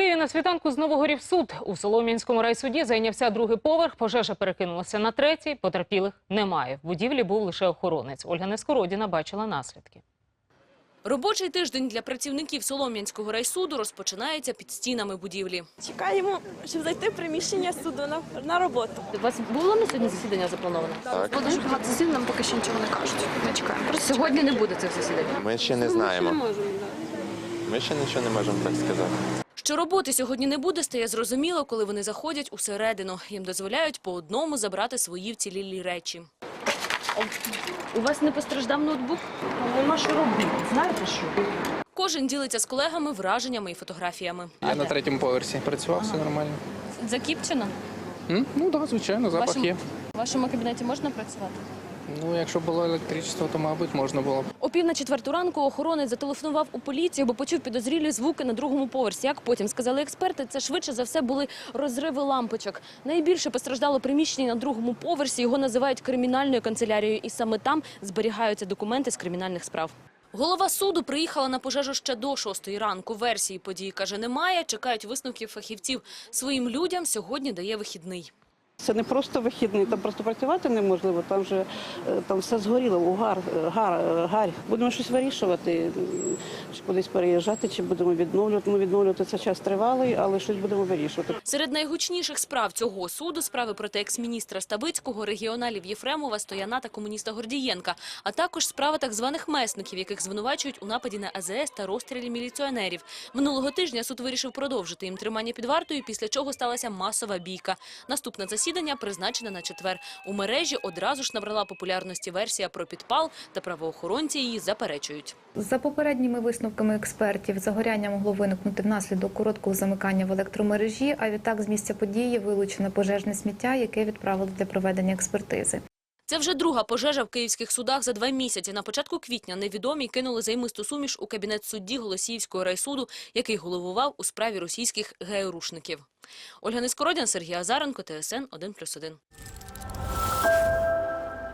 Києві на світанку знову горів суд. У Солом'янському райсуді зайнявся другий поверх. Пожежа перекинулася на третій. Потерпілих немає. В будівлі був лише охоронець. Ольга Нескородіна бачила наслідки. Робочий тиждень для працівників Солом'янського райсуду розпочинається під стінами будівлі. Чекаємо, щоб зайти в приміщення суду на, на роботу. У вас було на сьогодні засідання заплановане? Так. Було дуже багато засідань, нам поки що нічого не кажуть. Ми чекаємо. Просто сьогодні не буде цих засідань. Ми ще не знаємо. Ми ще нічого не можемо так сказати. Що роботи сьогодні не буде, стає зрозуміло, коли вони заходять усередину. Їм дозволяють по одному забрати свої вцілілі речі. У вас не постраждав ноутбук? Нема що робити, знаєте що? Кожен ділиться з колегами враженнями і фотографіями. Я на третьому поверсі працював, все нормально. Закіпчено? М? Ну так, звичайно, запах Вашим- є. В вашому кабінеті можна працювати? Ну, якщо було електричество, то, мабуть, можна було. О пів на четверту ранку охоронець зателефонував у поліцію, бо почув підозрілі звуки на другому поверсі. Як потім сказали експерти, це швидше за все були розриви лампочок. Найбільше постраждало приміщення на другому поверсі. Його називають кримінальною канцелярією, і саме там зберігаються документи з кримінальних справ. Голова суду приїхала на пожежу ще до шостої ранку. Версії події каже, немає. Чекають висновків фахівців. Своїм людям сьогодні дає вихідний. Це не просто вихідний, там просто працювати неможливо, там вже е, там все згоріло, угар, е, гар, е, гарь. Будемо щось вирішувати, чи кудись переїжджати, чи будемо відновлювати. Ну, відновлювати це час тривалий, але щось будемо вирішувати. Серед найгучніших справ цього суду справи проти екс-міністра Ставицького, регіоналів Єфремова, Стояна та комуніста Гордієнка, а також справа так званих месників, яких звинувачують у нападі на АЗС та розстрілі міліціонерів. Минулого тижня суд вирішив продовжити їм тримання під вартою, після чого сталася масова бійка. Наступне засідання призначене на четвер. У мережі одразу ж набрала популярності версія про підпал, та правоохоронці її заперечують. За попередніми висновками експертів, загоряння могло виникнути внаслідок короткого замикання в електромережі, а відтак з місця події вилучено пожежне сміття, яке відправили для проведення експертизи. Це вже друга пожежа в київських судах за два місяці. На початку квітня невідомі кинули займисту суміш у кабінет судді Голосіївського райсуду, який головував у справі російських георушників. Ольга Нескородян, Сергій Азаренко, ТСН 1+,1.